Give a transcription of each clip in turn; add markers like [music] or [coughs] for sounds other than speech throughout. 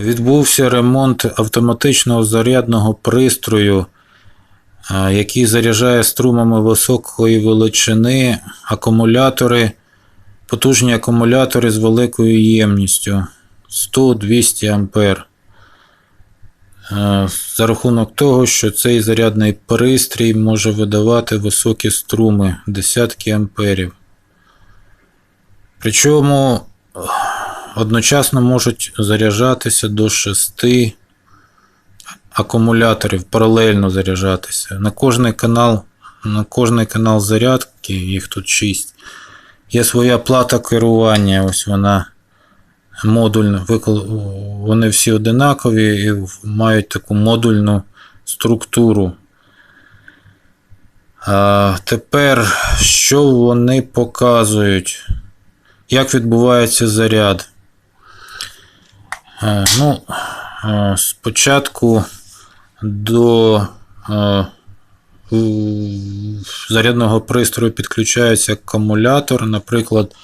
Відбувся ремонт автоматичного зарядного пристрою, який заряджає струмами високої величини акумулятори, потужні акумулятори з великою ємністю 100-200 ампер. Е, За рахунок того, що цей зарядний пристрій може видавати високі струми десятки амперів. Причому е, одночасно можуть заряджатися до 6 акумуляторів, паралельно заряджатися. На кожний канал, на кожний канал зарядки, їх тут 6. Є своя плата керування, ось вона модульна. Вони всі одинакові і мають таку модульну структуру. А тепер, що вони показують? Як відбувається заряд? Е, Ну, е, спочатку до е, зарядного пристрою підключається акумулятор, наприклад,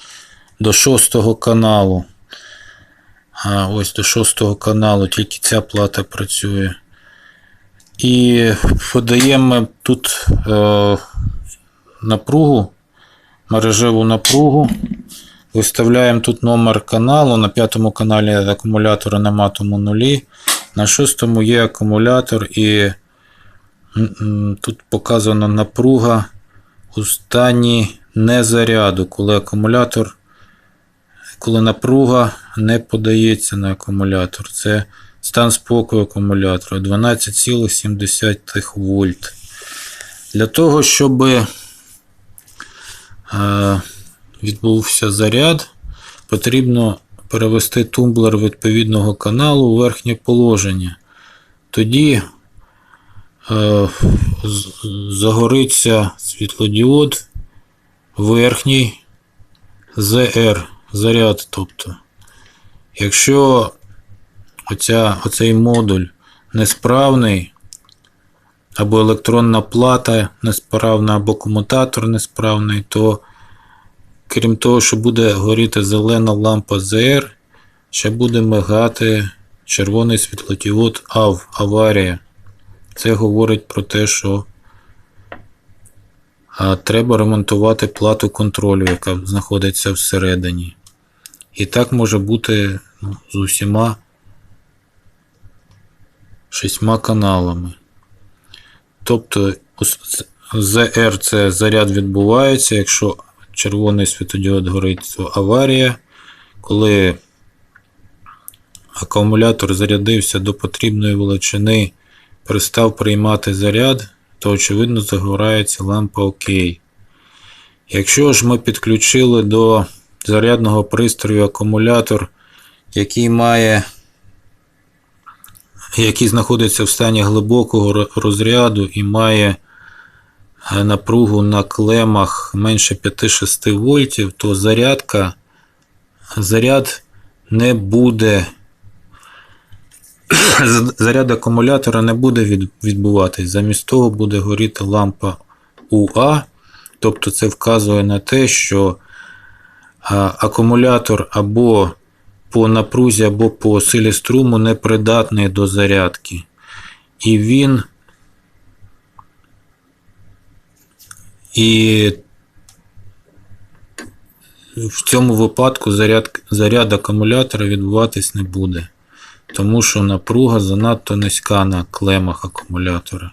до шостого каналу. Ось до шостого каналу, тільки ця плата працює. І подаємо тут напругу, мережеву напругу. Виставляємо тут номер каналу. На п'ятому каналі акумулятора нема тому нулі. На шостому є акумулятор і тут показана напруга у стані незаряду, коли акумулятор, коли напруга не подається на акумулятор. Це стан спокою акумулятора 12,7 вольт. Для того, щоб е, відбувся заряд, потрібно перевести тумблер відповідного каналу у верхнє положення. Тоді е, загориться світлодіод верхній ZR, заряд. Тобто, якщо оця, оцей модуль несправний, або електронна плата несправна, або комутатор несправний, то крім того, що буде горіти зелена лампа ZR, ще буде мигати червоний світлодіод АВ, аварія. Це говорить про те, що треба ремонтувати плату контролю, яка знаходиться всередині. І так може бути ну, з усіма шістьма каналами. Тобто ZR це заряд відбувається, якщо червоний світодіод горить, то аварія. Коли акумулятор зарядився до потрібної величини, перестав приймати заряд, то очевидно загорається лампа ОК. Якщо ж ми підключили до зарядного пристрою акумулятор, який має який знаходиться в стані глибокого розряду і має напругу на клемах менше 5-6 вольтів, то зарядка, заряд не буде. [coughs] Заряд акумулятора не буде відбуватись. Замість того буде горіти лампа УА. Тобто це вказує на те, що акумулятор або по напрузі, або по силі струму не придатний до зарядки. І він. І в цьому випадку заряд, заряд акумулятора відбуватись не буде. Тому що напруга занадто низька на клемах акумулятора.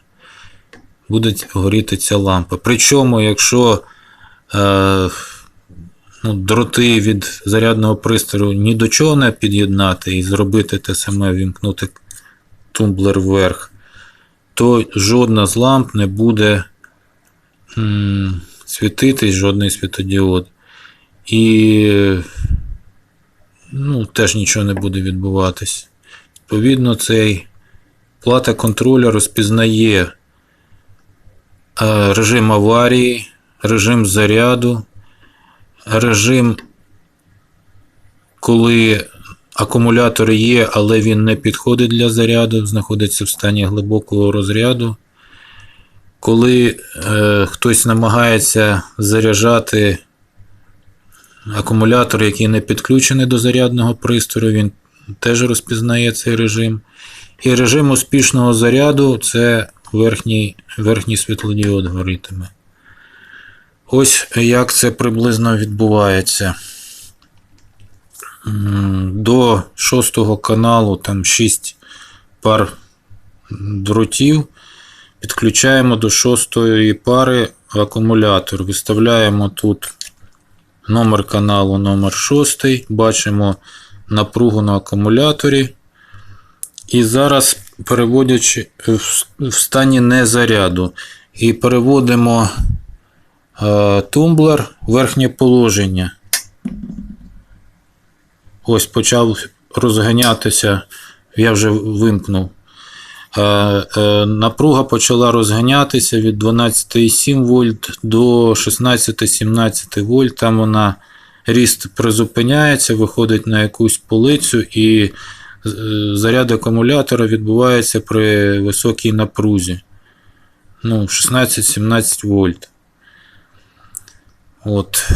Буде горіти ця лампа. Причому, якщо е, ну, дроти від зарядного пристрою ні до чого не під'єднати і зробити те саме, вімкнути тумблер вверх, то жодна з ламп не буде світитись, жодний світодіод. І ну, теж нічого не буде відбуватись. Відповідно, цей плата контроля розпізнає е, режим аварії, режим заряду, режим, коли акумулятор є, але він не підходить для заряду, знаходиться в стані глибокого розряду. Коли е, хтось намагається заряджати акумулятор, який не підключений до зарядного пристрою, він теж розпізнає цей режим. І режим успішного заряду це верхній, верхній світлодіод горітиме. Ось як це приблизно відбувається. До шостого каналу там 6 пар дротів. Підключаємо до шостої пари акумулятор. Виставляємо тут номер каналу номер 6. Бачимо напругу на акумуляторі. І зараз переводячи в в стані незаряду. І переводимо е, тумблер в верхнє положення. Ось почав розганятися, я вже вимкнув. Е, е, Напруга почала розганятися від 12,7 вольт до 16-17 вольт. Там вона ріст призупиняється, виходить на якусь полицю, і е, заряд акумулятора відбувається при високій напрузі. Ну, 16-17 вольт. От.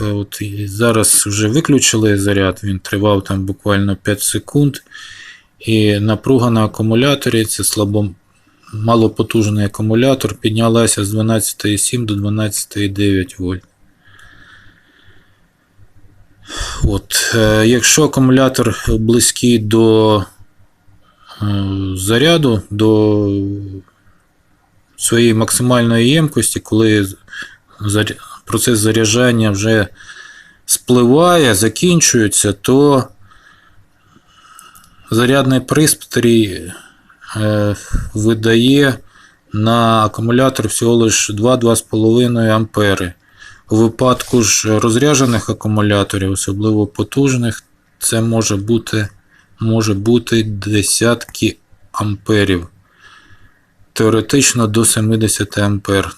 От і зараз вже виключили заряд, він тривав там буквально 5 секунд. І напруга на акумуляторі, це слабо малопотужний акумулятор, піднялася з 12,7 до 12,9 вольт. От, е, якщо акумулятор близький до е, заряду, до своєї максимальної ємкості, коли процес заряджання вже спливає, закінчується, то зарядний пристрій е, видає на акумулятор всього лише 2-2,5 ампери. У випадку ж розряджених акумуляторів, особливо потужних, це може бути, може бути десятки амперів. Теоретично до 70 ампер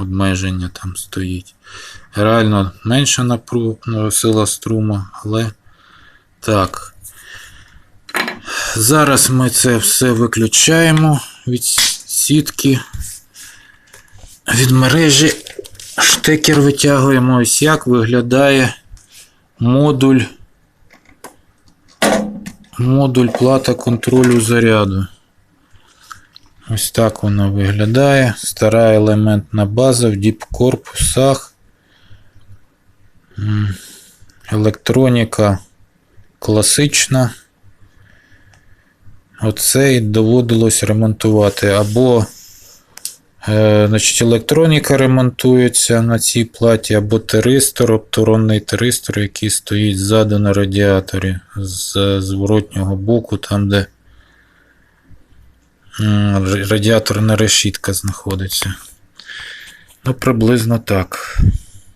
обмеження там стоїть. Реально менша напру... ну, сила струму, але так. Зараз ми це все виключаємо від сітки, від мережі. Штекер витягуємо. Ось як виглядає модуль. Модуль плата контролю заряду. Ось так воно виглядає. Стара елементна база в діп-корпусах. Електроніка класична. Оцей доводилось ремонтувати. Або е, значить, електроніка ремонтується на цій платі, або теристор, обтуронний теристор, який стоїть ззаду на радіаторі з зворотнього боку, там, де радіаторна решітка знаходиться. Ну, приблизно так.